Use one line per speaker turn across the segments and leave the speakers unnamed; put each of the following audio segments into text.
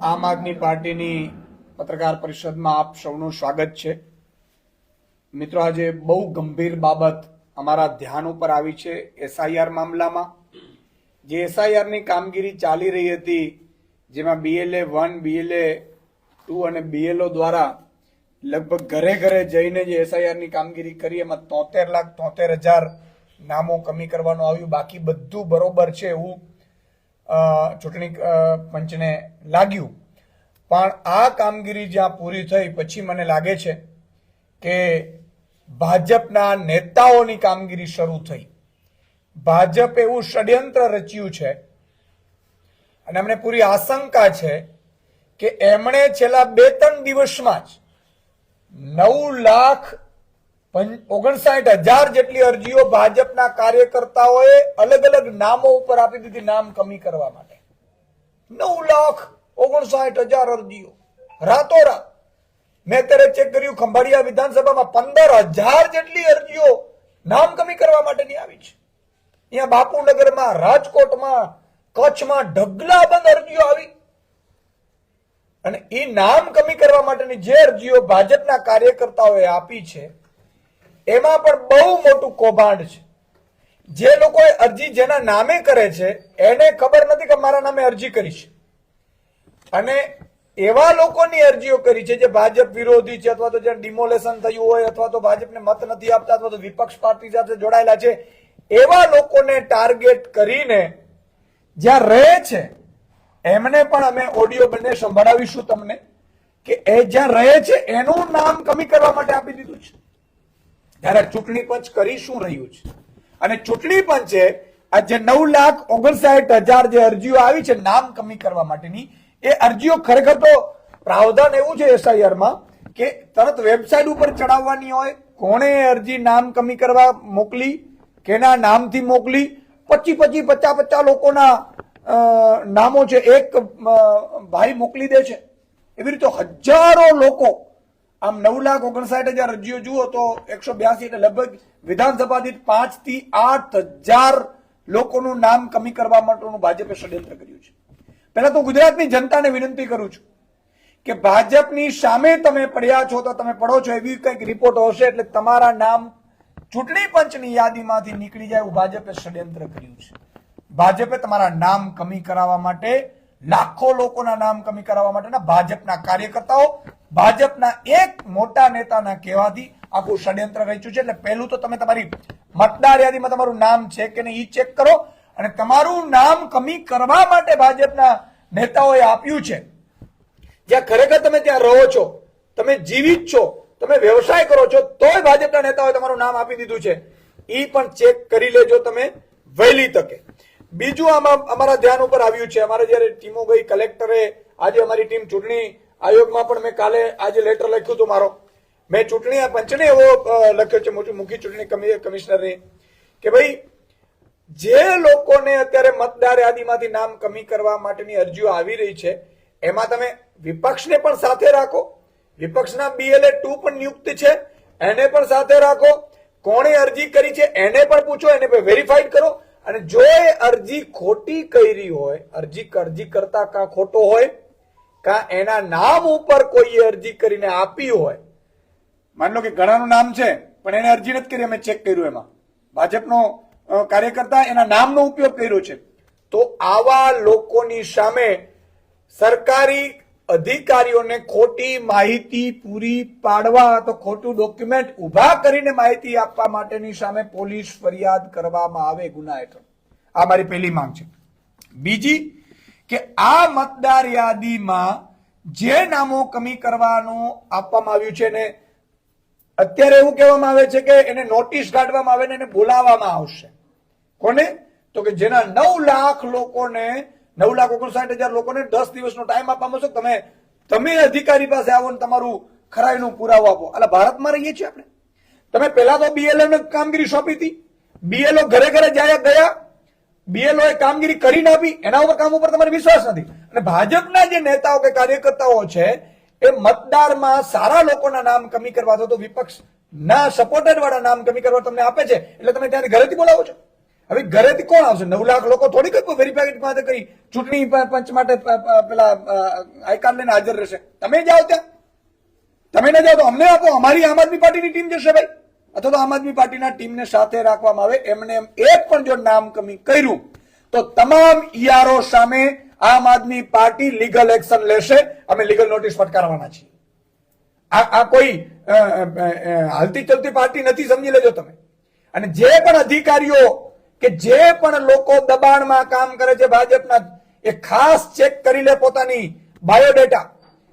આમ આદમી પાર્ટીની પત્રકાર પરિષદમાં આપ સૌનું સ્વાગત છે. મિત્રો, આજે બહુ ગંભીર બાબત અમારા ધ્યાન ઉપર આવી છે એસઆઈઆર મામલામાં. જે એસઆઈઆરની કામગીરી ચાલી રહી હતી, જેમાં બીએલએ વન બીએલએ ટુ અને બીએલઓ દ્વારા લગભગ ઘરે ઘરે જઈને જે એસઆઈઆરની કામગીરી કરી, એમાં તોતેર લાખ તોતેર હજાર નામો કમી કરવાનું આવ્યું. બાકી બધું બરોબર છે. એવું ચૂંટણી પંચને લાગ્યું. પણ આ કામગીરી જ્યાં પૂરી થઈ, પછી મને લાગે છે કે ભાજપના નેતાઓની કામગીરી શરૂ થઈ. ભાજપ એવું ષડયંત્ર રચ્યું છે અને અમને પૂરી આશંકા છે કે એમણે છેલ્લા બે ત્રણ દિવસમાં જ નવ લાખ ઓગણસાઠ હજાર જેટલી અરજીઓ ભાજપના કાર્યકર્તાઓએ અલગ અલગ નામો ઉપર આપી દીધી નામ કમી કરવા માટે. નવ લાખ ઓગણસાઠ હજાર અરજીઓ. રાતોરાત મેં અત્યારે ચેક કર્યું, ખંભાળિયા વિધાનસભામાં પંદર હજાર જેટલી અરજીઓ નામ કમી કરવા માટેની આવી છે. અહીંયા બાપુનગરમાં, રાજકોટમાં, કચ્છમાં ઢગલાબંધ અરજીઓ આવી. અને એ નામ કમી કરવા માટેની જે અરજીઓ ભાજપના કાર્યકર્તાઓએ આપી છે એમાં પણ બહુ મોટું કૌભાંડ છે. જે લોકોએ અરજી જેના નામે કરે છે, એને ખબર નથી કે મારા નામે અરજી કરી છે. અને એવા લોકોની અરજીઓ કરી છે જે ભાજપ વિરોધી છે અથવા તો જે ડિમોલેશન થયું હોય અથવા તો ભાજપને મત નથી આપતા અથવા તો વિપક્ષ પાર્ટી સાથે જોડાયેલા છે, એવા લોકોને ટાર્ગેટ કરીને જ્યાં રહે છે, એમને પણ અમે ઓડિયો બંને સંભળાવીશું તમને કે એ જ્યાં રહે છે, એનું નામ કમી કરવા માટે આપી દીધું છે. ત્યારે ચૂંટણી પંચ કરી શું રહ્યું છે? અને ચૂંટણી પંચે આ જે નવ લાખ ઓગણસાઠ હજાર જે અરજીઓ આવી છે નામ કમી કરવા માટેની, એ અરજીઓ ખરેખર તો પ્રાવધાન એવું છે એસઆઈઆરમાં કે તરત વેબસાઇટ ઉપર ચડાવવાની હોય, કોણે અરજી નામ કમી કરવા મોકલી, કેના નામથી મોકલી પચી પચી પચાસ પચાસ લોકોના નામો છે, એક ભાઈ મોકલી દે છે. એવી રીતે હજારો લોકો આમ નવ લાખ ઓગણસાઠ હજાર અરજીઓ જુઓ તો એકસો બ્યાસી એટલે લગભગ વિધાનસભા દીઠ પાંચથી આઠ હજાર લોકોનું નામ કમી કરવા માટેનું ભાજપે ષડયંત્ર કર્યું છે. પહેલા તો ગુજરાતની જનતાને વિનંતી કરું છું કે ભાજપની સામે તમે પડ્યા છો તો તમે પડો છો એવી કંઈક રિપોર્ટ હશે એટલે તમારા નામ ચૂંટણી પંચની યાદીમાંથી નીકળી જાય એવું ભાજપે ષડયંત્ર કર્યું છે. ભાજપે તમારા નામ કમી કરાવવા માટે લાખો લોકોના નામ કમી કરાવવા માટેના ભાજપના કાર્યકર્તાઓ ભાજપના એક મોટા નેતાના કહેવાથી આખું ષડયંત્ર રચ્યું છે. એટલે પહેલું તો તમે તમારી મતદાર યાદીમાં તમારું નામ છે કે નહીં એ ચેક કરો અને તમારું નામ કમી કરવા માટે ભાજપના નેતાઓએ આપ્યું છે. જ્યાં ખરેખર તમે ત્યાં રહો છો, તમે જીવિત છો, તમે વ્યવસાય કરો છો, તોય ભાજપના નેતાઓએ તમારું નામ આપી દીધું છે. એ પણ ચેક કરી લેજો તમે વહેલી તકે. બીજું આમાં અમારા ધ્યાન ઉપર આવ્યું છે. અમારે જયારે ટીમો ગઈ, કલેક્ટરે આજે અમારી ટીમ ચૂંટણી આયોગમાં પણ મેં કાલે આજે લેટર લખ્યું હતું મારો, મેં ચૂંટણી, પંચને એવો લખ્યો છે મુખ્ય ચૂંટણી કમિ- કમિશનરને કે ભાઈ, જે લોકોને અત્યારે મતદાર યાદીમાંથી નામ કમી કરવા માટેની અરજીઓ આવી રહી છે, એમાં તમે વિપક્ષને પણ સાથે રાખો. વિપક્ષના બીએલએ ટુ પણ નિયુક્ત છે, એને પણ સાથે રાખો. કોણે અરજી કરી છે, એને પણ પૂછો, એને વેરીફાઈડ કરો. અને જો એ અરજી ખોટી કરી હોય, અરજી અરજી કરતા કા ખોટો હોય કા એના નામ ઉપર કોઈએ અરજી કરીને આપી હોય? માની લો કે ઘણાનું નામ છે પણ એને અરજી નથી કરી અમે ચેક કર્યું એમાં. ભાજપનો કાર્યકર્તા એના નામનો ઉપયોગ કર્યો છે. તો આવા લોકોની સામે સરકારી અધિકારીઓને ખોટી માહિતી પૂરી પાડવા તો ખોટું ડોક્યુમેન્ટ ઊભા કરીને માહિતી આપવા માટેની સામે પોલીસ ફરિયાદ કરવામાં આવે ગુના હેઠળ. આ મારી પહેલી માંગ છે. બીજી કે આ મતદાર યાદીમાં જે નામો કમી કરવાનું આપવામાં આવ્યું છે ને અત્યારે એવું કહેવામાં આવે છે કે એને નોટિસ કાઢવામાં આવે ને એને બોલાવવામાં આવશે. કોને? તો કે જેના નવ લાખ લોકોને, નવ લાખ ઓગણસાઠ હજાર લોકોને દસ દિવસનો ટાઈમ આપવામાં આવશે. તમે તમે અધિકારી પાસે આવો ને તમારું ખરાઈનું પુરાવો આપો. એટલે ભારતમાં રહીએ છીએ આપણે. તમે પહેલા તો બીએલઓ ને કામગીરી સોંપી હતી. બીએલઓ ઘરે ઘરે જાય ગયા. બીએલઓ એ કામગીરી કરી ના આપી, એના ઉપર કામ ઉપર તમારે વિશ્વાસ નથી. અને ભાજપના જે નેતાઓ કે કાર્યકર્તાઓ છે, એ મતદારમાં સારા લોકોના નામ કમી કરવા તો વિપક્ષ ના સપોર્ટેડ વાળા નામ કમી કરવા તમને આપે છે, એટલે તમે ત્યાંથી ઘરેથી બોલાવો છો. હવે ઘરેથી કોણ આવશે? નવ લાખ લોકો થોડી કઈ વેરીફાઈ માટે કરી, ચૂંટણી પંચ માટે પેલા આઈ લઈને હાજર રહેશે. તમે જાઓ ત્યાં. તમે ન જાઓ તો અમને આપો, અમારી આમ આદમી પાર્ટીની ટીમ જશે ભાઈ. અથવા તો આમ આદમી પાર્ટીના ટીમને સાથે રાખવામાં આવે, એમને એમ એક પણ જો નામ કમી કર્યું, તો તમામ ઈઆરઓ સામે આમ આદમી પાર્ટી લીગલ એક્શન લેશે. અમે લીગલ નોટિસ ફટકારવાના છીએ. આ આ કોઈ હાલતી ચલતી પાર્ટી નથી, સમજી લેજો તમે. અને જે પણ અધિકારીઓ કે જે પણ લોકો દબાણમાં કામ કરે છે ભાજપના, એ ખાસ ચેક કરી લે પોતાની બાયોડેટા.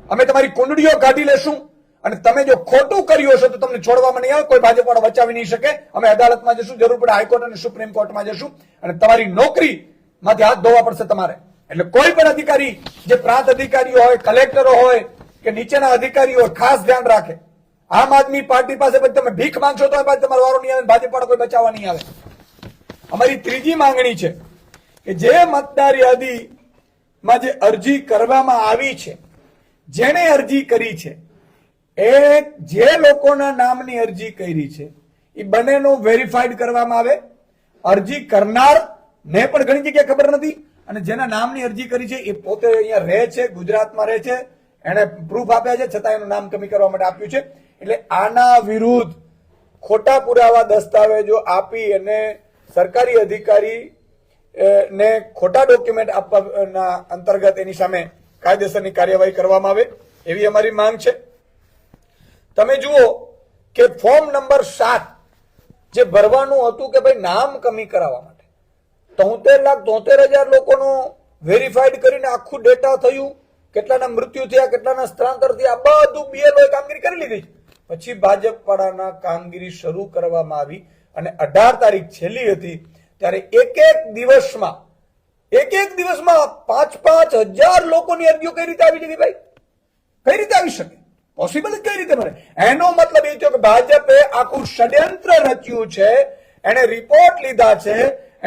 અમે તમારી કુંડળીઓ કાઢી લેશું. અને તમે જો ખોટું કર્યું હશે તો તમને છોડવામાં નહીં આવે કોઈ ભાજપવાળો બચાવી નહીં શકે. અમે અદાલતમાં જશું, જરૂર પડે હાઈકોર્ટ અને સુપ્રીમ કોર્ટમાં જશું. અને તમારી નોકરી માંથી હાથ ધોવા પડશે તમારે. એટલે કોઈ પણ અધિકારી, જે પ્રાંત અધિકારીઓ હોય, કલેક્ટરો હોય, કે નીચેના અધિકારીઓ ખાસ ધ્યાન રાખે. આમ આદમી પાર્ટી પાસે પછી તમે ભીખ માંગશો તો તમારો વારો નહીં આવે ભાજપ વાળો કોઈ બચાવવા નહીં આવે. અમારી ત્રીજી માંગણી છે કે જે મતદાર યાદીમાં જે અરજી કરવામાં આવી છે, જેણે અરજી કરી છે એ જે લોકોના નામની અરજી કરી છે એ બંનેનું વેરીફાઈડ કરવામાં આવે. અરજી કરનાર ને પણ ઘણી જગ્યાએ ખબર નથી. અને જેના નામની અરજી કરી છે એ પોતે અહીંયા રહે છે, ગુજરાતમાં રહે છે. એને પ્રૂફ આપ્યા છે, છતાં એનું નામ કમી કરવા માટે આપ્યું છે. એટલે આના વિરુદ્ધ ખોટા પુરાવા દસ્તાવેજો આપી અને સરકારી અધિકારી ને ખોટા ડોક્યુમેન્ટ આપવાના અંતર્ગત એની સામે કાયદેસરની કાર્યવાહી કરવામાં આવે, એવી અમારી માંગ છે. તમે જુઓ કે ફોર્મ નંબર સાત જે ભરવાનું હતું કે ભાઈ નામ કમી કરાવવા માટે, તોતેર લાખ તોતેર હજાર લોકોનું વેરીફાઈડ કરીને આખું ડેટા થયું, કેટલાના મૃત્યુ થયા, કેટલાના સ્થળાંતર થયા બધું બીએલઓએ કામગીરી કરી લીધી પછી ભાજપ વાળાના કામગીરી શરૂ કરવામાં આવી અને અઢાર તારીખ છેલ્લી હતી, ત્યારે એક એક દિવસમાં, એક એક દિવસમાં પાંચ પાંચ હજાર લોકોની અરજીઓ કઈ રીતે આવી જતી ભાઈ? કઈ રીતે આવી શકે? પોસિબલ જ કઈ રીતે બને એનો મતલબ એ થયો કે ભાજપે આખું ષડયંત્ર રચ્યું છે એને રિપોર્ટ લીધા છે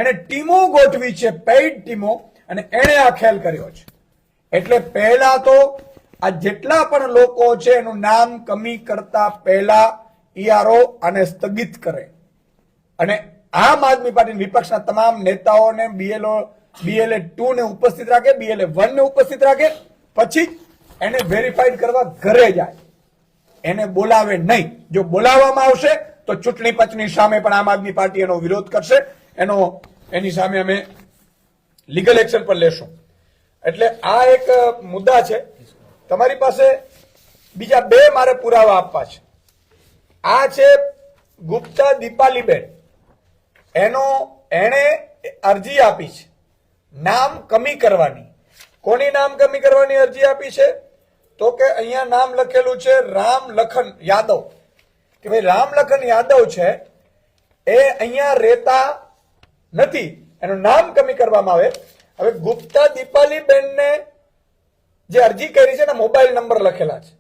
એને ટીમો ગોઠવી છે પેઇડ ટીમો, અને એણે આ ખેલ કર્યો છે. એટલે પહેલા તો આ જેટલા પણ લોકો છે એનું નામ કમી કરતા પહેલા ઈઆરઓ આને સ્થગિત કરે. અને આમ આદમી પાર્ટી વિપક્ષના તમામ નેતાઓને બીએલઓ બીએલએ ટુ ને ઉપસ્થિત રાખે બીએલએ વન ને ઉપસ્થિત રાખે, પછી એને વેરીફાઈડ કરવા ઘરે જાય. એને બોલાવે નહીં. જો બોલાવવામાં આવશે, તો ચૂંટણી પંચની સામે પણ આમ આદમી પાર્ટી એનો વિરોધ કરશે. એનો, એની સામે અમે લીગલ એક્શન પણ લેશું. એટલે આ એક મુદ્દા છે. તમારી પાસે બીજા બે મારે પુરાવા આપવા છે. આ છે ગુપ્તા દીપાલીબેન. એનો, એણે અરજી આપી છે. નામ કમી કરવાની. કોની નામ કમી કરવાની અરજી આપી છે? તો કે અહીંયા નામ લખેલું છે રામ લખન યાદવ. કે ભાઈ રામ લખન યાદવ છે, એ અહીંયા રહેતા નથી. એનું નામ કમી કરવામાં આવે. હવે ગુપ્તા દીપાલી બેનને જે અરજી કરી છે એના મોબાઈલ નંબર લખેલા છે.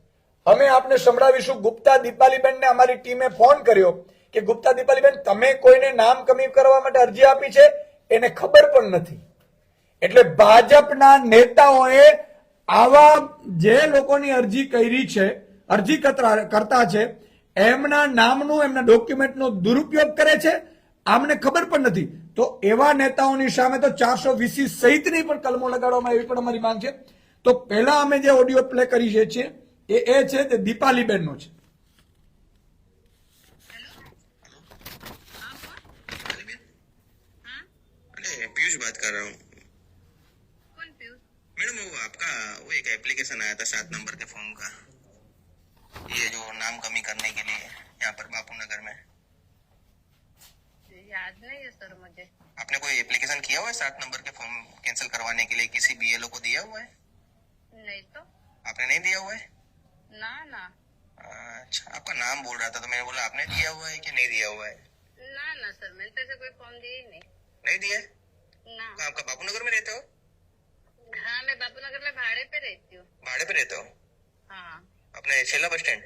અમે આપને સંભળાવીશું, ગુપ્તા દીપાલીબેનને અમારી ટીમે ફોન કર્યો કે ગુપ્તા દીપાલીબેન, તમે કોઈને નામ કમી કરવા માટે અરજી આપી છે? એને ખબર પણ નથી. એટલે ભાજપના નેતાઓએ આવા જે લોકોની અરજી કરી છે અરજી કરતા છે એમના નામનું એમના ડોક્યુમેન્ટનો દુરુપયોગ કરે છે આમને ખબર પણ નથી. તો એવા નેતાઓની સામે તો ચારસો વીસી સહિતની પણ કલમો લગાડવામાં એવી પણ અમારી માંગ છે. તો પહેલા અમે જે ઓડિયો પ્લે કરી છીએ એ એ છે તે દીપાલીબેનનો છે.
પિયુષ
બાત કર
રહા હું. आपका वो एक एप्लीकेशन आया था सात नंबर के फॉर्म का। ये जो नाम कमी करने के लिए यहाँ पर बापू नगर में।
याद नहीं है सर मुझे।
आपने कोई एप्लीकेशन किया हुआ है सात नंबर के फॉर्म कैंसिल करवाने के लिए? किसी बीएलओ को दिया हुआ है?
नहीं तो।
आपने नहीं दिया हुआ है?
ना ना।
अच्छा आपका नाम बोल रहा था तो मैंने बोला आपने दिया हुआ है कि नहीं दिया हुआ है?
ना ना सर मैंने तो कोई फॉर्म दिया ही नहीं।
नहीं दिया
ना।
कहाँ आपका बापू नगर में रहते हो?
हाँ मैं बापू नगर में भाड़े पे रहती हूँ
भाड़े पे रहते हो
हाँ
अपने छेला बस स्टैंड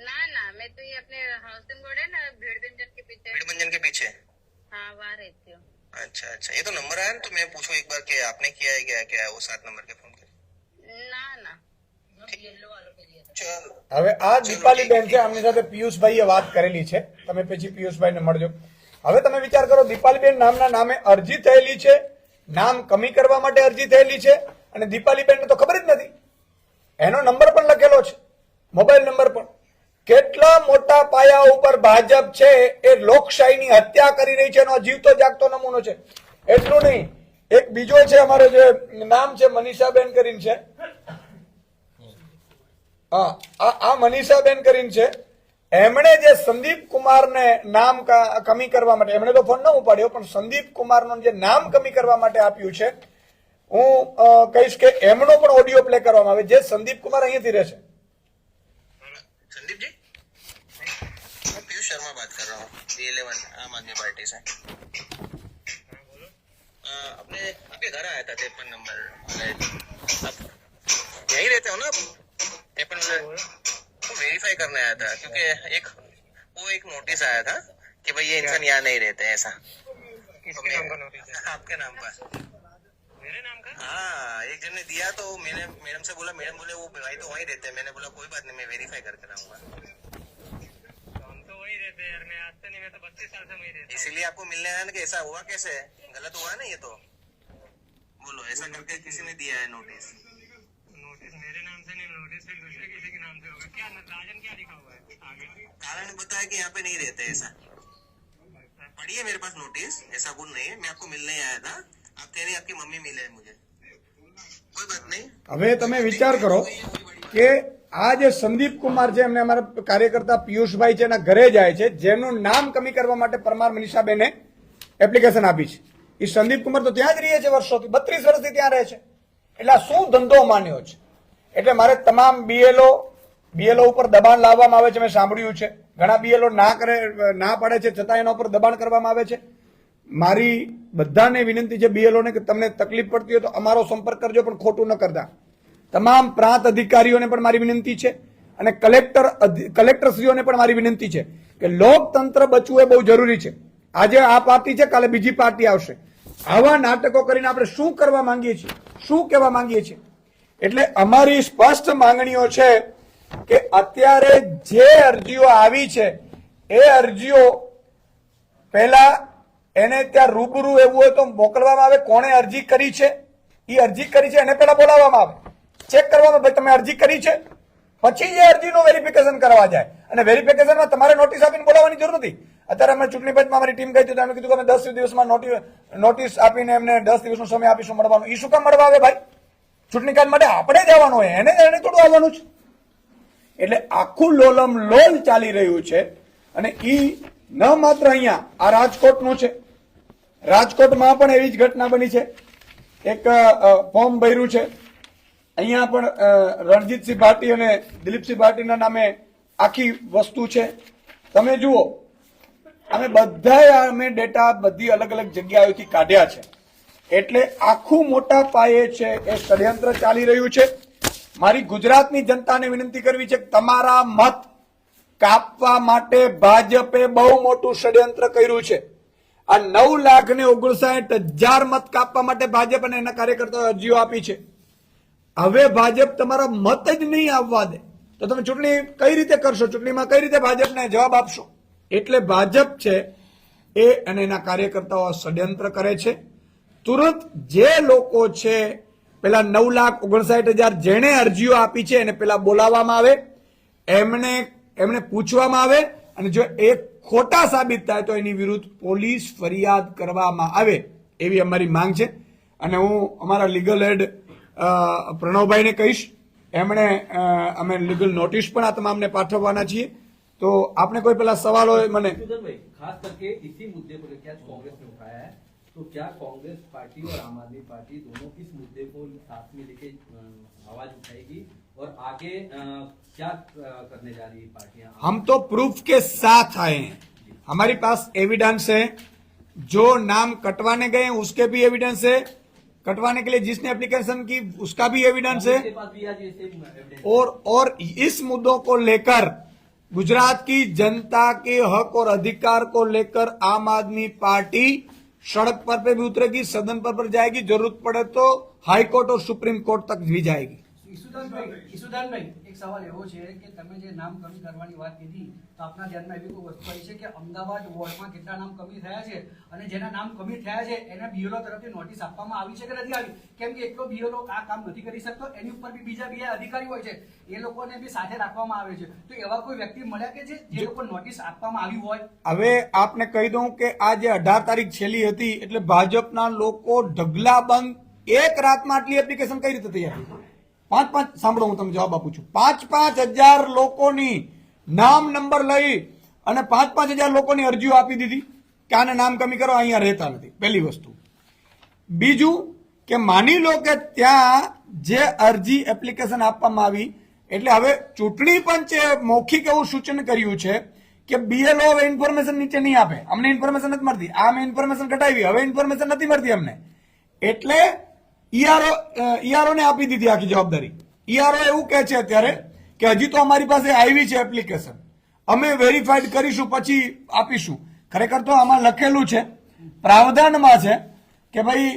ना ना मैं तो ये अपने हाउसिंग बोर्ड है ना भीड़ व्यंजन के पीछे
भीड़भंजन के पीछे
हाँ वहाँ रहती हूँ
अच्छा अच्छा ये तो नंबर आया ना तो मैं पूछूं एक बार कि आपने किया है क्या क्या है वो सात नंबर के फॉर्म के
ना ना
चल
હવે આ દીપાલીબેન છે આમની સાથે પિયુષભાઈએ વાત કરેલી છે તમે પછી પિયુષભાઈને મળજો હવે તમે વિચાર કરો દીપાલીબેન નામના નામે અરજી થયેલી છે નામ કમી કરવા માટે અરજી થયેલી છે અને દીપાલીબેનને તો ખબર જ નથી. એનો નંબર પણ લખેલો છે. મોબાઈલ નંબર પણ. કેટલા મોટા પાયા ઉપર ભાજપ છે એ લોકશાહીની હત્યા કરી રહી છે એનો જીવતો જાગતો નમૂનો છે. એટલું નહીં. એક બીજો છે અમારો જે નામ છે મનીષાબેન કરીને છે. હા આ મનીષાબેન કરીને છે. એમણે જે સંદીપ કુમારને નામ ક- કમી કરવા માટે એમણે તો ફોન ન ઉપાડ્યો પણ સંદીપ કુમારનું જે નામ કમી કરવા માટે આપ્યું છે હું અ, કહીશ કે એમનો પણ ઓડિયો પ્લે કરવામાં આવે જે સંદીપ કુમાર અહીંયાથી રહેશે
संदीप जी मैं पीयूष शर्मा बात कर रहा हूँ बी इलेवन आम आदमी पार्टी से अ, अपने आपके घर आया था तिरपन नंबर आप यहीं रहते हो ना आप तिरपन नंबर तो वेरीफाई करने आया था क्योंकि एक वो एक नोटिस आया था कि भाई ये इंसान यहाँ नहीं रहते ऐसा। आपके नाम का मेरे नाम का? हाँ एक जन ने दिया तो मैंने मैडम से बोला मैडम बोले वो भाई तो वहीं रहते हैं। मैंने बोला कोई बात नहीं मैं वेरीफाई करके लाऊँगा।
हम तो वही रहते यार मैं आज से नहीं मैं तो बत्तीस साल से वही रहता
इसीलिए आपको मिलने आया ना कि ऐसा हुआ कैसे? गलत हुआ ना ये तो? बोलो ऐसा करके किसी ने दिया है नोटिस
से नहीं नोटिस फिर दूसरे किसी के नाम से होगा क्या राजन क्या लिखा हुआ है आगे
कारण बताया कि यहाँ पे नहीं रहते ऐसा पढ़िए मेरे पास नोटिस ऐसा कुछ नहीं है मैं आपको मिलने ही आया था आप कह रही आपकी मम्मी मिले हैं मुझे कोई बात नहीं
હવે તમે વિચાર કરો કે આ જે સંદીપ કુમાર છે એમને અમારા કાર્યકર્તા પિયુષભાઈ છે એના ઘરે જાય છે જેમનું નામ કમી કરવા માટે પરમાર મનીષાબેને એપ્લિકેશન આપી છે એ સંદીપ કુમાર તો ત્યાં જ રહે છે વર્ષોથી બત્રીસ વર્ષથી ત્યાં રહે છે એટલે આ શું ધંધો માન્યો છે એટલે મારે તમામ બીએલઓ બીએલઓ ઉપર દબાણ લાવવામાં આવે છે, મેં સાંભળ્યું છે. ઘણા બીએલઓ ના કરે, ના પાડે છે, છતાં એના ઉપર દબાણ કરવામાં આવે છે. મારી બધાને વિનંતી છે બીએલઓને કે તમને તકલીફ પડતી હોય તો અમારો સંપર્ક કરજો, પણ ખોટું ન કરતા. તમામ પ્રાંત અધિકારીઓને પણ મારી વિનંતી છે અને કલેક્ટર કલેક્ટરશ્રીઓને પણ મારી વિનંતી છે કે લોકતંત્ર બચવું એ બહુ જરૂરી છે. આજે આ પાર્ટી છે, કાલે બીજી પાર્ટી આવશે. આવા નાટકો કરીને આપણે શું કરવા માંગીએ છીએ? શું કહેવા માંગીએ છીએ? એટલે અમારી સ્પષ્ટ માંગણીઓ છે કે અત્યારે જે અરજીઓ આવી છે, એ અરજીઓ પહેલા એને ત્યાં રૂબરૂ એવું હોય તો મોકલવામાં આવે. કોણે અરજી કરી છે? એ અરજી કરી છે, એને પહેલા બોલાવવામાં આવે. ચેક કરવામાં ભાઈ તમે અરજી કરી છે? પછી એ અરજીનું વેરિફિકેશન કરવા જાય. અને વેરિફિકેશનમાં તમારે નોટિસ આપીને બોલાવવાની જરૂર નથી. અત્યારે અમે ચૂંટણી પંચમાં અમારી ટીમ ગઈ હતી તો અમે કીધું કે અમે દસ દિવસમાં નોટિસ આપીને એમને દસ દિવસનો સમય આપીશું, મળવાનું. એ શું કામ મળવા આવે ભાઈ? ચૂંટણી કાર્ડ માટે આપણે જવાનું હોય, એને એને થોડું આવવાનું છે. એટલે આખું લોલમ લોલ ચાલી રહ્યું છે અને ઈ ન માત્ર અહીંયા, આ રાજકોટનું છે. રાજકોટમાં પણ એવી જ ઘટના બની છે. એક ફોર્મ ભર્યું છે. અહીંયા પણ રણજીતસિંહ ભાટી અને દિલીપસિંહ ભાટીના નામે આખી વસ્તુ છે. તમે જુઓ, અમે બધાએ અમે ડેટા બધી અલગ અલગ જગ્યાએથી કાઢ્યા છે. એટલે આખું મોટા પાયે છે એ ષડયંત્ર ચાલી રહ્યું છે. મારી ગુજરાતની જનતાને વિનંતી કરવી છે તમારા મત કાપવા માટે ભાજપે બહુ મોટું ષડયંત્ર કર્યું છે. આ નવ લાખ ને ઓગણસાઠ હજાર મત કાપવા માટે ભાજપ અને એના કાર્યકર્તાઓ અરજીઓ આપી છે. હવે ભાજપ તમારા મત જ નહીં આવવા દે. તો તમે ચૂંટણી કઈ રીતે કરશો? ચૂંટણીમાં કઈ રીતે ભાજપને જવાબ આપશો? એટલે ભાજપ છે એ અને એના કાર્યકર્તાઓ ષડયંત્ર કરે છે. તુરંત જે લોકો છે, પેલા નવ લાખ ઓગણસાઠ હજાર જેણે અરજીઓ આપી છે એને પેલા બોલાવવામાં આવે, એમને એમને પૂછવામાં આવે અને જો એ ખોટા સાબિત થાય તો એની વિરુદ્ધ પોલીસ ફરિયાદ કરવામાં આવે એવી અમારી માંગ છે. અને હું અમારા લીગલ હેડ પ્રણવભાઈને કહીશ, એમણે અમે લીગલ નોટિસ પણ આ તમામને પાઠવવાના છીએ. તો આપણે કોઈ પેલા સવાલ હોય મને?
ખાસ મુદ્દે કોંગ્રેસ ને तो क्या कांग्रेस पार्टी और आम आदमी पार्टी दोनों इस मुद्दे को साथ में लेके आवाज़ उठाएगी? और आगे क्या करने जा रही है पार्टियाँ?
हम तो प्रूफ के साथ आए हैं। हमारे पास एविडेंस है। जो नाम कटवाने गए उसके भी एविडेंस है। कटवाने के लिए जिसने एप्लीकेशन की उसका भी एविडेंस है।
एविडेंस
और और इस मुद्दों को लेकर गुजरात की जनता के हक और अधिकार को लेकर आम आदमी पार्टी सड़क पर पे भी उतरेगी सदन पर पर जाएगी जरूरत पड़े तो हाई कोर्ट और सुप्रीम कोर्ट तक भी जाएगी
ઈસુદાનભાઈ ઈસુદાનભાઈ એક સવાલ એવો છે કે તમે જે નામ કમી કરવાની વાત કીધી આપના ધ્યાનમાં એવી કોઈ છે કે અમદાવાદ વોર્ડમાં કેટલા નામ કમી થયા છે અને જેના નામ કમી થયા છે એને બીએલઓ તરફથી નોટિસ આપવામાં આવી છે કે નથી આવી? કેમ કે એકલો બીએલઓ કામ નથી કરી શકતો, એની ઉપર બી બીજા બીજા અધિકારી હોય છે, એ લોકોને બી સાથે રાખવામાં આવે છે. તો એવા કોઈ વ્યક્તિ મળ્યા કે જે જે લોકો નોટિસ આપવામાં આવી હોય?
હવે આપને કહી દઉં કે આ જે અઢાર તારીખ છેલ્લી હતી, એટલે ભાજપના લોકો ઢગલાબંધ એક રાતમાં આટલી એપ્લિકેશન કઈ રીતે તૈયાર પાંચ પાંચ, સાંભળો, હું તમને જવાબ આપું છું. પાંચ પાંચ હજાર લોકોની નામ નંબર લઈ અને પાંચ પાંચ હજાર લોકોની અરજીઓ આપી દીધી કે આને નામ કમી કરો, અહીંયા રહેતા નથી. પહેલી વસ્તુ. બીજું કે માની લો કે ત્યાં જે અરજી એપ્લિકેશન આપવામાં આવી, એટલે હવે ચૂંટણી પંચે મૌખિક એવું સૂચન કર્યું છે કે બીએલઓ હવે ઇન્ફોર્મેશન નીચે નહીં આપે. અમને ઇન્ફોર્મેશન નથી મળતી. આ મેં ઇન્ફોર્મેશન કટાવી હવે ઇન્ફોર્મેશન નથી મળતી અમને. એટલે ઈઆરઓ ઈઆરઓ ને આપી દીધી આખી જવાબદારી. ઈઆરઓ એવું કહે છે અત્યારે કે હજી તો અમારી પાસે આવી છે એપ્લિકેશન અમે વેરીફાઈડ કરીશું, પછી આપીશું. ખરેખર તો આમાં લખેલું છે, પ્રાવધાનમાં છે કે ભાઈ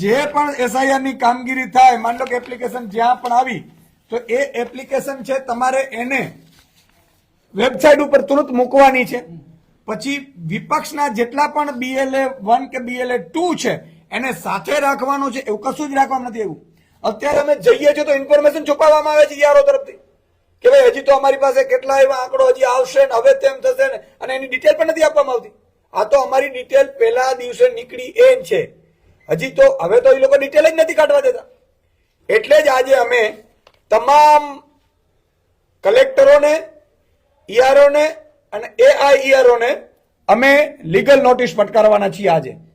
જે પણ એસઆઈઆરની કામગીરી થાય, માની લો કે એપ્લિકેશન જ્યાં પણ આવી, તો એ એપ્લિકેશન છે તમારે એને વેબસાઇટ ઉપર તુરંત મૂકવાની છે. પછી વિપક્ષના જેટલા પણ બીએલએ વન કે બીએલએ ટુ છે એને સાથે રાખવાનું છે, એવું કશું જ રાખવાનું નથી એવું અત્યારે અમે જઈએ છીએ તો ઇન્ફોર્મેશન છુપાવવામાં આવે છે યારો તરફથી. કે ભાઈ, હજી તો અમારી પાસે કેટલા એવા આંકડો હજી આવશે ને હવે તેમ થશે ને, અને એની ડિટેલ પણ નથી આપવામાં આવતી. આ તો અમારી ડિટેલ પહેલા દિવસે નીકળી એ છે. હજી તો, હવે તો એ લોકો ડિટેલ જ નથી કાઢવા દેતા. એટલે જ આજે અમે તમામ કલેક્ટરોને ઈઆરઓને અને એઆઈઆરઓને અમે લીગલ નોટિસ ફટકારવાના છીએ આજે.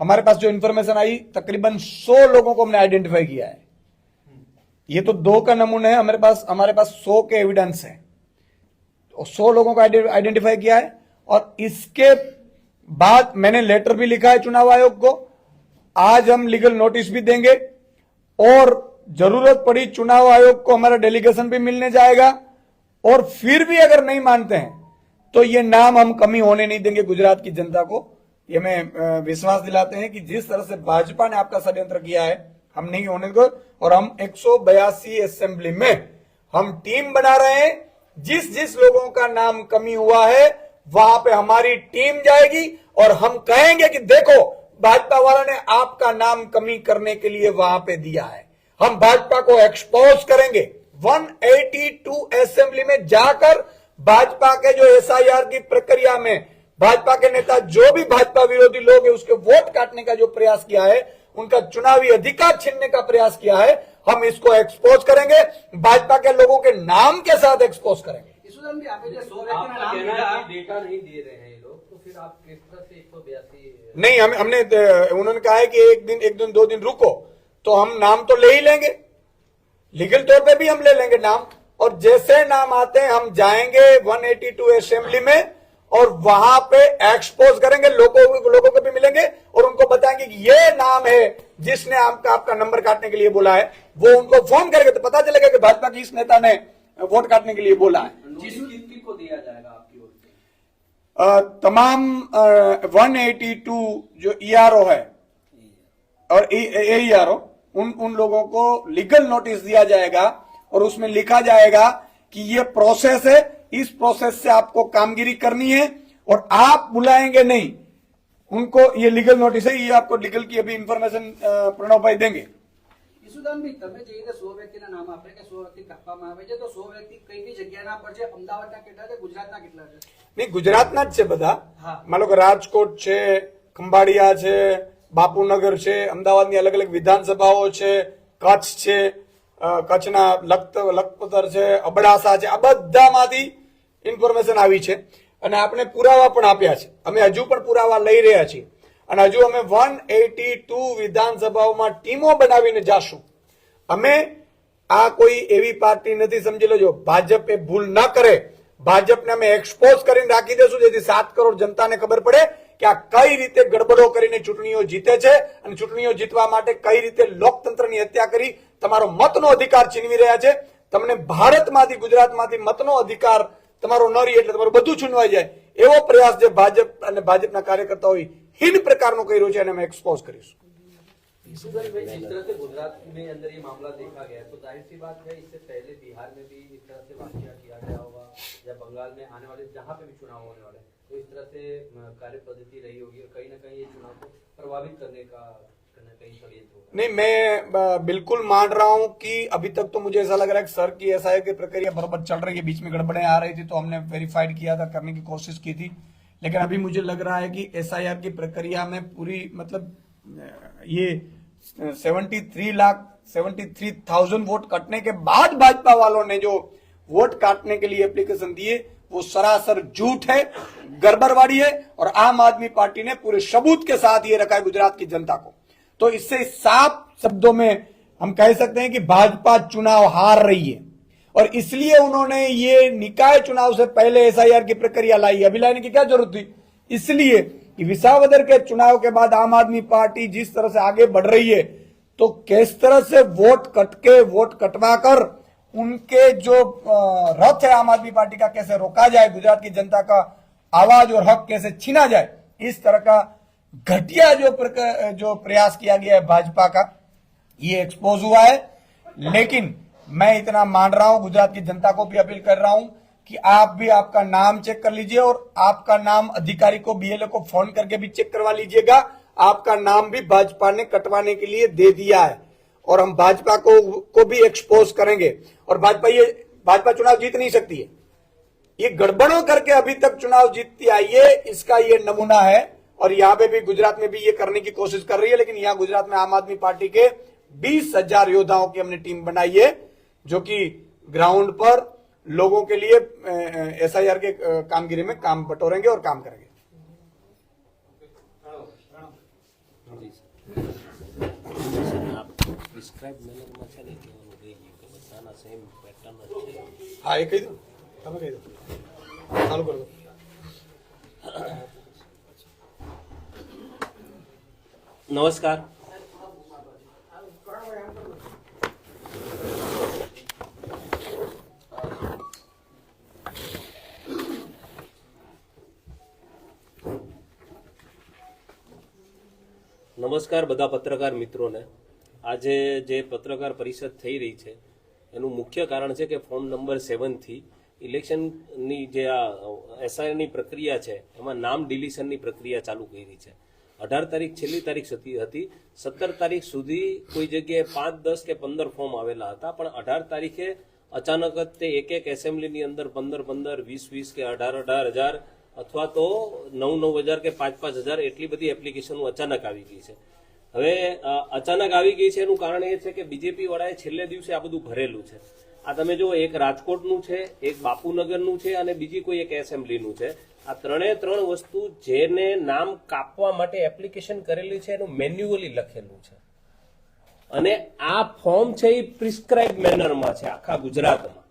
हमारे पास जो इन्फॉर्मेशन आई, तकरीबन सौ लोगों को हमने आइडेंटिफाई किया है। ये तो दो का नमूना है, हमारे पास हमारे पास सौ के एविडेंस है। सौ लोगों को आइडेंटिफाई किया है। और इसके बाद मैंने लेटर भी लिखा है चुनाव आयोग को। आज हम लीगल नोटिस भी देंगे। और ज़रूरत पड़ी चुनाव आयोग को हमारा डेलीगेशन भी मिलने जाएगा। और फिर भी अगर नहीं मानते हैं तो ये नाम हम कमी होने नहीं देंगे गुजरात की जनता को। ये मैं अ, विश्वास दिलाते हैं कि जिस तरह से भाजपा ने आपका षड्यंत्र किया है हम नहीं होने देंगे और हम एक सौ बयासी असेंबली में हम टीम बना रहे हैं। जिस जिस लोगों का नाम कमी हुआ है वहाँ पे हमारी टीम जाएगी और हम कहेंगे कि देखो भाजपा वाला ने आपका नाम कमी करने के लिए वहाँ पे दिया है। हम भाजपा को एक्सपोज करेंगे। 182 असेंबली में जाकर भाजपा के जो एसआईआर की प्रक्रिया में भाजपा के नेता जो भी भाजपा विरोधी लोग है उसके वोट काटने का जो प्रयास किया है उनका चुनावी अधिकार छीनने का प्रयास किया है हम इसको एक्सपोज करेंगे। भाजपा के लोगों के नाम के साथ एक्सपोज करेंगे।
नहीं
हम हमने उन्होंने कहा है कि एक दिन एक दिन दो दिन रुको तो हम नाम तो ले ही लेंगे। लीगल तौर पे भी हम ले लेंगे नाम और जैसे नाम आते हैं हम जाएँगे 182 असेंबली में और वहाँ पे एक्सपोज करेंगे लोगों लोगों को भी मिलेंगे और उनको बताएँगे कि ये नाम है जिसने आपका आपका नंबर काटने के लिए बोला है। वो उनको फ़ोन करेंगे तो पता चलेगा कि भाजपा की इस नेता ने वोट काटने के लिए बोला है।
को दिया जाएगा आपकी ओर से?
तमाम वन एटी टू जो ई आर ओ है और एईआरओ उन उन लोगों को लीगल नोटिस दिया जाएगा और उसमें लिखा जाएगा कि ये प्रोसेस है इस प्रोसेस से आपको कामगिरी करनी है और आप बुलाएंगे नहीं उनको ये लीगल नोटिस है ये आपको लीगल की अभी इंफॉर्मेशन प्रणव भाई देंगे
ઈસુદાનભાઈ તમે જે રીતે સો વ્યક્તિના નામ આપે કે સો વ્યક્તિ કાપવામાં આવે છે તો સો વ્યક્તિ કઈ કઈ જગ્યાના પર છે અમદાવાદના કેટલા છે ગુજરાતના કેટલા છે
નહીં ગુજરાતના જ છે બધા
હા.
માનો કે રાજકોટ છે ખંભાળિયા છે બાપુનગર છે અમદાવાદની અલગ અલગ વિધાનસભાઓ છે કચ્છ છે અ, કચ્છના લખત લખપતર છે અબડાસા છે આ બધામાંથી ઇન્ફોર્મેશન આવી છે અને આપણે પુરાવા પણ આપ્યા છે. અમે હજુ પણ પુરાવા લઈ રહ્યા છીએ. અને હજુ અમે વન એટી ટુ વિધાનસભાઓમાં ટીમો બનાવીને જાશું. અમે આ કોઈ એવી પાર્ટી નથી, સમજી લેજો. ભાજપ એ ભૂલ ન કરે. ભાજપને અમે એક્સપોઝ કરીને રાખી દેશું, જેથી સાત કરોડ જનતાને ખબર પડે કે આ કઈ રીતે ગડબડો કરીને ચૂંટણીઓ જીતે છે અને ચૂંટણીઓ જીતવા માટે કઈ રીતે લોકતંત્રની હત્યા કરી તમારો મતનો અધિકાર છીનવી રહ્યા છે. તમને ભારતમાંથી, ગુજરાતમાંથી મતનો અધિકાર તમારો ન રહી એટલે તમારું બધું છીનવાઈ જાય એવો પ્રયાસ જે ભાજપ અને ભાજપના કાર્યકર્તાઓએ હીન પ્રકારનો કર્યો છે અને અમે એક્સપોઝ કરીશું
ईश्वर भाई जिस तरह से गुजरात में अंदर ये मामला देखा गया है तो जाहिर सी बात है इससे पहले बिहार में भी इस तरह से वाकया किया गया होगा या बंगाल में आने वाले जहाँ पे भी चुनाव होने वाले हैं, तो इस तरह से अ, कार्य पद्धति रही होगी और कहीं ना कहीं ये चुनाव को प्रभावित करने का
नहीं, मैं बिल्कुल मान रहा हूँ कि अभी तक तो मुझे ऐसा लग रहा है कि सर की एसआई की प्रक्रिया बराबर चल रही है, बीच में गड़बड़ें आ रही थी तो हमने वेरीफाइड किया था, करने की कोशिश की थी। लेकिन अभी मुझे लग रहा है कि एसआईआर की प्रक्रिया में पूरी मतलब ये seventy three lakh seventy three thousand vote कटने के बाद भाजपा वालों ने जो वोट काटने के लिए एप्लीकेशन दिए, वो सरासर झूठ है, गड़बड़वाड़ी है, और आम आदमी पार्टी ने पूरे सबूत के साथ ये रखा है गुजरात की जनता को। तो इससे साफ़ शब्दों में हम कह सकते हैं कि भाजपा चुनाव हार रही है। और इसलिए उन्होंने ये निकाय चुनाव से पहले एसआईआर की प्रक्रिया लाई, अभी लाने की क्या ज़रूरत थी? इसलिए कि विसावदर के चुनाव के बाद आम आदमी पार्टी जिस तरह से आगे बढ़ रही है तो किस तरह से वोट कटके, वोट कटवाकर उनके जो रथ है आम आदमी पार्टी का, कैसे रोका जाए, गुजरात की जनता का आवाज़ और हक कैसे छीना जाए, इस तरह का घटिया जो जो प्रयास किया गया है भाजपा का, ये एक्सपोज हुआ है। लेकिन मैं इतना मान रहा हूँ, गुजरात की जनता को भी अपील कर रहा हूँ कि आप भी आपका नाम चेक कर लीजिए और आपका नाम अधिकारी को बीएलए को फ़ोन करके भी चेक करवा लीजिएगा। आपका नाम भी भाजपा ने कटवाने के लिए दे दिया है और हम भाजपा को को भी एक्सपोज करेंगे। और भाजपा ये, भाजपा चुनाव जीत नहीं सकती है। ये गड़बड़ों करके अभी तक चुनाव जीतती आई है, इसका ये नमूना है। और यहाँ पे भी गुजरात में भी ये करने की कोशिश कर रही है लेकिन यहाँ गुजरात में आम आदमी पार्टी के बीस हज़ार योद्धाओं की हमने टीम बनाई है जो कि ग्राउंड पर लोगों के लिए एस आई आर के कामगिरी में काम बटोरेंगे और काम करेंगे। हाँ ये कही दो। हाँ, कही दो। चालू कर दो।
નમસ્કાર. નમસ્કાર બધા પત્રકાર મિત્રોને. આજે જે પત્રકાર પરિષદ થઈ રહી છે, એનું મુખ્ય કારણ છે કે ફોર્મ નંબર સેવનથી ઇલેક્શનની જે આ એસઆઈની પ્રક્રિયા છે, એમાં નામ ડિલિશનની પ્રક્રિયા ચાલુ કરી છે. અઢાર તારીખ છેલ્લી તારીખ હતી. સત્તર તારીખ સુધી કોઈ જગ્યાએ પાંચ, દસ કે પંદર ફોર્મ આવેલા હતા, પણ અઢાર તારીખે અચાનક જ તે એક એક એસેમ્બલીની અંદર પંદર પંદર, વીસ વીસ કે અઢાર અઢાર હજાર અથવા તો નવ નવ હજાર કે પાંચ પાંચ હજાર એટલી બધી એપ્લિકેશનો અચાનક આવી ગઈ છે. હવે અચાનક આવી ગઈ છે એનું કારણ એ છે કે બીજેપી વાળાએ છેલ્લે દિવસે આ બધું ભરેલું છે. આ તમે જો એક રાજકોટનું છે, એક બાપુનગરનું છે અને બીજી કોઈ એક એસેમ્બલીનું છે. આ ત્રણે ત્રણ વસ્તુ જેને નામ કાપવા માટે એપ્લિકેશન કરેલી છે, એનું મેન્યુઅલી લખેલું છે. અને આ ફોર્મ છે એ પ્રિસ્ક્રાઇબ મેનરમાં છે, આખા ગુજરાતમાં.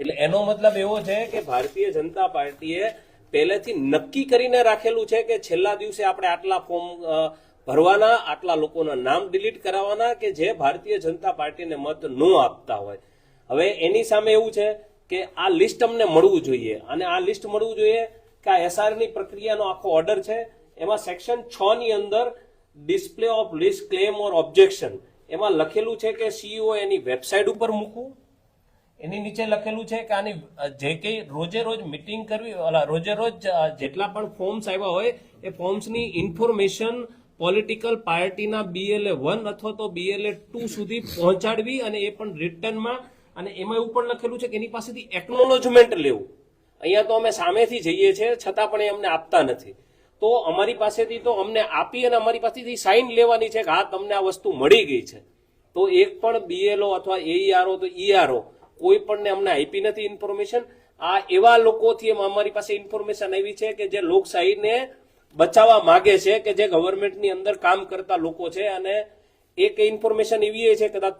એટલે એનો મતલબ એવો છે કે ભારતીય જનતા પાર્ટીએ પહેલેથી નક્કી કરીને રાખેલું છે કે છેલ્લા દિવસે આપણે આટલા ફોર્મ ભરવાના, આટલા લોકોના નામ ડિલીટ કરાવવાના કે જે ભારતીય જનતા પાર્ટીને મત ન આપતા હોય. હવે એની સામે એવું છે કે આ લિસ્ટ અમને મળવું જોઈએ. અને આ લિસ્ટ મળવું જોઈએ કે આ એસઆરની પ્રક્રિયાનો આખો ઓર્ડર છે. એમાં સેક્શન છ ની અંદર display of list claim or objection એમાં લખેલું છે કે સીઈઓ એની વેબસાઇટ ઉપર મૂકવું. એની નીચે લખેલું છે કે આની જે કંઈ રોજે રોજ મિટિંગ કરવી ઓલા રોજે રોજ જેટલા પણ ફોર્મ્સ આવ્યા હોય, એ ફોર્મ્સની ઇન્ફોર્મેશન પોલિટિકલ પાર્ટીના બીએલએ વન અથવા તો બીએલએ ટુ સુધી પહોંચાડવી અને એ પણ રિટર્નમાં અને એમાં એવું પણ લખેલું છે કે એની પાસેથી એકનોલોજમેન્ટ લેવું. અહીંયા તો અમે સામેથી જઈએ છીએ, છતાં પણ એ અમને આપતા નથી. તો અમારી પાસેથી તો અમને આપી અને અમારી પાસેથી સાઇન લેવાની છે કે હા, તમને આ વસ્તુ મળી ગઈ છે. તો એક પણ બીએલઓ અથવા એઈઆરઓ તો ઈઆરઓ કોઈ પણને અમને આપી નથી ઇન્ફોર્મેશન આ એવા લોકોથી અમારી પાસે ઇન્ફોર્મેશન આવી છે કે જે લોકશાહીને બચાવવા માગે છે કે જે ગવર્મેન્ટની અંદર કામ કરતા લોકો છે અને એક ઇન્ફોર્મેશન એવી છે, કદાચ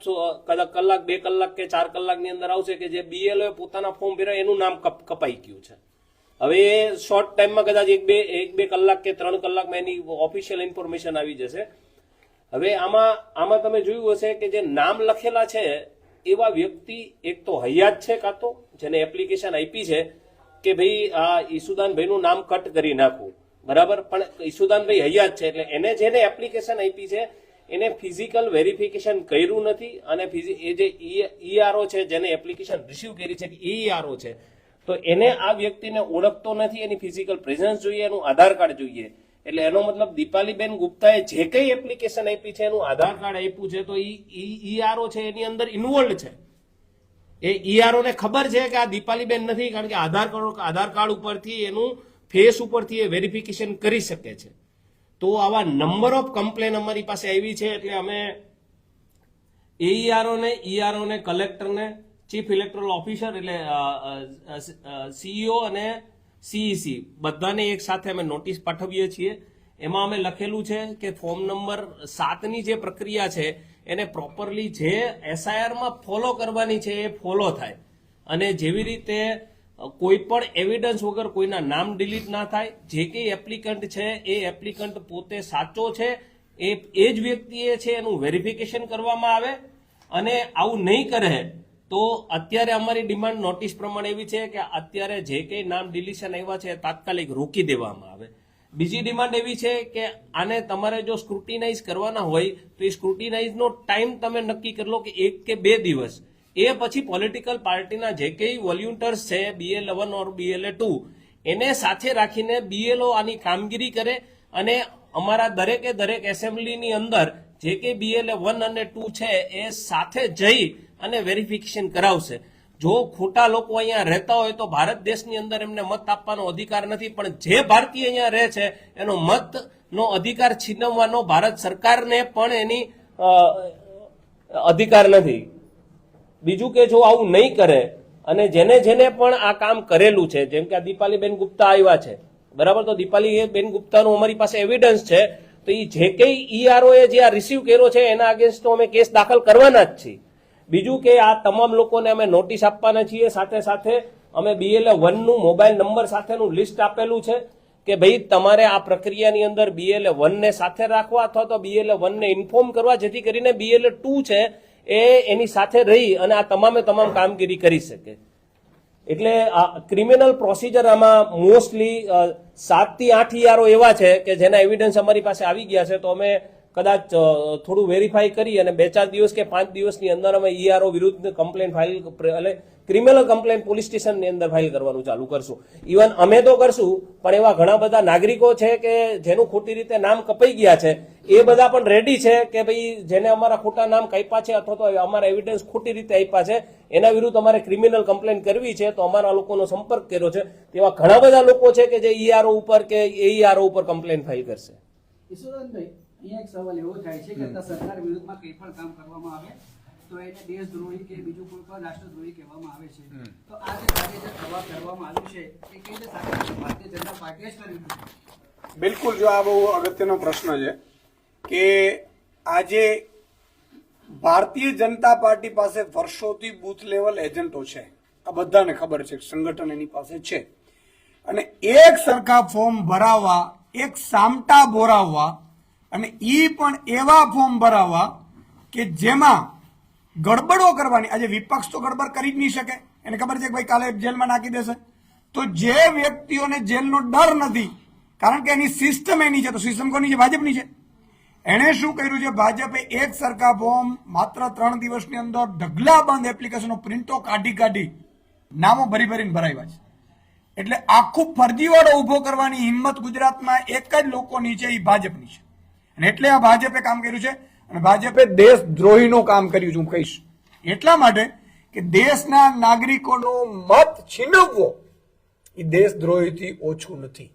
કદાચ કલાક, બે કલાક કે ચાર કલાકની અંદર આવશે કે જે બીએલઓ પોતાના ફોર્મ ભર્યા એનું નામ કપ- કપાઈ ગયું છે. હવે એ શોર્ટ ટાઈમમાં કદાચ એક બે એક બે કલાક કે ત્રણ કલાકમાં એની ઓફિશિયલ ઇન્ફોર્મેશન આવી જશે. હવે આમાં આમાં તમે જોયું હશે કે જે નામ લખેલા છે, એવા વ્યક્તિ એક તો હયાત છે કાં તો, જેને એપ્લિકેશન આપી છે કે ભાઈ આ ઈસુદાનભાઈનું નામ કટ કરી નાખવું. બરાબર? પણ ઈસુદાનભાઈ હયાત છે, એટલે એને જેને એપ્લિકેશન આપી છે એને ફિઝિકલ વેરિફિકેશન કર્યું નથી અને એ જે ઈઆરઓ છે, જેને એપ્લિકેશન રિસીવ કરી છે ઈઆરઓ છે. તો એને આ વ્યક્તિને ઓળખતો નથી, એની ફિઝિકલ પ્રેઝન્સ જોઈએ, એનું આધાર કાર્ડ જોઈએ. એટલે એનો મતલબ દીપાલીબેન ગુપ્તાએ જે કઈ એપ્લિકેશન આપી છે, એનું આધાર કાર્ડ આપ્યું છે, તો ઈઆરઓ છે, એની અંદર ઇન્વોલ્વ છે. એ ઈઆરઓ ને ખબર છે કે આ દીપાલીબેન નથી, કારણ કે આધાર કાર્ડ આધાર કાર્ડ ઉપરથી એનું ફેસ ઉપરથી એ વેરિફિકેશન કરી શકે છે. તો આવા નંબર ઓફ કમ્પ્લેન અમારી પાસે આવી છે એટલે અમે એઈઆરઓ ને ઈઆરઓ ને કલેક્ટરને ચીફ ઇલેક્ટોરલ ઓફિસર એટલે સીઈઓ અને સીઈસી બધાને એક સાથે અમે નોટિસ પાઠવીએ છીએ. એમાં અમે લખેલું છે કે ફોર્મ નંબર સાતની જે પ્રક્રિયા છે, એને પ્રોપરલી જે એસઆઈઆરમાં ફોલો કરવાની છે એ ફોલો થાય. અને જેવી રીતે કોઈ પણ એવિડન્સ વગર કોઈના નામ ડિલીટ ના થાય. જે કંઈ એપ્લિકન્ટ છે, એ એપ્લિકન્ટ પોતે સાચો છે, એ એ જ વ્યક્તિએ છે, એનું વેરિફિકેશન કરવામાં આવે. અને આવું નહીં કરે, તો અત્યારે અમારી ડિમાન્ડ નોટિસ પ્રમાણે એવી છે કે અત્યારે જે કંઈ નામ ડિલીશન આવ્યા છે તાત્કાલિક રોકી દેવામાં આવે. બીજી ડિમાન્ડ એવી છે કે આને તમારે જો સ્ક્રુટિનાઇઝ કરવાના હોય, તો એ સ્ક્રુટિનાઇઝનો ટાઈમ તમે નક્કી કરી લો કે એક કે બે દિવસ. એ પછી પોલિટિકલ પાર્ટીના જે કંઈ વોલ્યુન્ટર્સ છે BL one or BLA two એને સાથે રાખીને બીએલઓ આની કામગીરી કરે અને અમારા દરેકે દરેક એસેમ્બલીની અંદર જે કંઈ બીએલએ વન અને ટુ છે, એ સાથે જઈ અને વેરિફિકેશન કરાવશે. જો ખોટા લોકો અહીંયા રહેતા હોય તો ભારત દેશની અંદર એમને મત આપવાનો અધિકાર નથી, પણ જે ભારતીય અહીંયા રહે છે, એનો મતનો અધિકાર છીનવવાનો ભારત સરકારને પણ એની અધિકાર નથી. બીજું કે જો આવું નહીં કરે અને જેને જેને પણ આ કામ કરેલું છે, જેમ કે આ દીપાલીબેન ગુપ્તા આવ્યા છે, બરાબર? તો દીપાલીબેન ગુપ્તાનું અમારી પાસે એવિડન્સ છે, તો એ જે કંઈ ઈઆરઓ એ જે આ રિસીવ કર્યો છે, એના અગેન્સ્ટ અમે કેસ દાખલ કરવાના જ છીએ. બીજું કે આ તમામ લોકોને અમે નોટિસ આપવાના છીએ, સાથે સાથે અમે બીએલએ વનનું મોબાઈલ નંબર સાથેનું લિસ્ટ આપેલું છે કે ભાઈ તમારે આ પ્રક્રિયાની અંદર બીએલએ વનને સાથે રાખવા અથવા તો બીએલએ વનને ઇન્ફોર્મ કરવા, જેથી કરીને બીએલએ ટુ છે એ એની સાથે રહી અને આ તમામે તમામ કામગીરી કરી શકે. એટલે ક્રિમિનલ પ્રોસિજર આમાં મોસ્ટલી સાતથી આઠ ઈઆરઓ એવા છે કે જેના એવિડન્સ અમારી પાસે આવી ગયા છે. તો અમે કદાચ થોડું વેરીફાઈ કરી અને બે ચાર દિવસ કે પાંચ દિવસની અંદર અમે ઈઆરઓ વિરુદ્ધ કમ્પ્લેન ફાઇલ એટલે ક્રિમિનલ કમ્પ્લેન પોલીસ સ્ટેશનની અંદર ફાઇલ કરવાનું ચાલુ કરશું. ઇવન અમે તો કરશું, પણ એવા ઘણા બધા નાગરિકો છે કે જેનું ખોટી રીતે નામ કપાઈ ગયા છે, એ બધા પણ રેડી છે કે ભાઈ જેને અમારા ખોટા નામ કાપ્યા છે અથવા તો અમારા એવિડન્સ ખોટી રીતે આપ્યા છે, એના વિરુદ્ધ અમારે ક્રિમિનલ કમ્પ્લેન કરવી છે, તો અમારા લોકોનો સંપર્ક કર્યો છે. તેવા ઘણા બધા લોકો છે કે જે ઈઆરઓ ઉપર કે એઈઆરઓ ઉપર કમ્પ્લેન ફાઇલ કરશે.
ઈશ્વરનભાઈ અહીંયા એક સવાલ એવો થાય છે કે સરકાર વિરુદ્ધમાં કંઈ પણ કામ કરવામાં આવે તો એને દેશદ્રોહી કે બીજું કોઈ પણ રાષ્ટ્રદ્રોહી કહેવામાં આવે છે. તો આ જે કાર્ય જે કરવા કરવામાં આવ્યું છે એ કેવી રીતે ભારતીય જનતા પાર્ટીએ જ કર્યું
બિલકુલ જો આ બહુ અગત્યનો પ્રશ્ન છે કે આજે ભારતીય જનતા પાર્ટી પાસે વર્ષોથી બૂથ લેવલ એજન્ટો છે. આ બધાને ખબર છે સંગઠન એની પાસે છે. અને એક સરખા ફોર્મ ભરાવવા એક સામટા બોરાવવા અને ઈ પણ એવા ફોર્મ ભરાવવા કે જેમાં ગડબડો કરવાની, આજે વિપક્ષ તો ગડબડ કરી જ નહીં શકે. એને ખબર છે કે ભાઈ કાલે જેલમાં નાખી દેશે. તો જે વ્યક્તિઓને જેલનો ડર નથી, કારણ કે એની સિસ્ટમ એની છે, તો સિસ્ટમ કોની છે? ભાજપની છે. એણે શું કર્યું છે? ભાજપે એક સરખા ફોર્મ માત્ર ત્રણ દિવસની અંદર ઢગલા બંધ એપ્લિકેશનો પ્રિન્ટો કાઢી કાઢી નામો ભરી ભરીને ભરાવ્યા છે. એટલે આખું ફરજીવાળો ઊભો કરવાની હિંમત ગુજરાતમાં એક જ લોકોની છે એ ભાજપની છે. અને એટલે આ ભાજપે કામ કર્યું છે. અને ભાજપે દેશદ્રોહીનું કામ કર્યું છે, હું કહીશ. એટલા માટે કે દેશના નાગરિકોનો મત છીનવવો એ દેશદ્રોહીથી ઓછું નથી.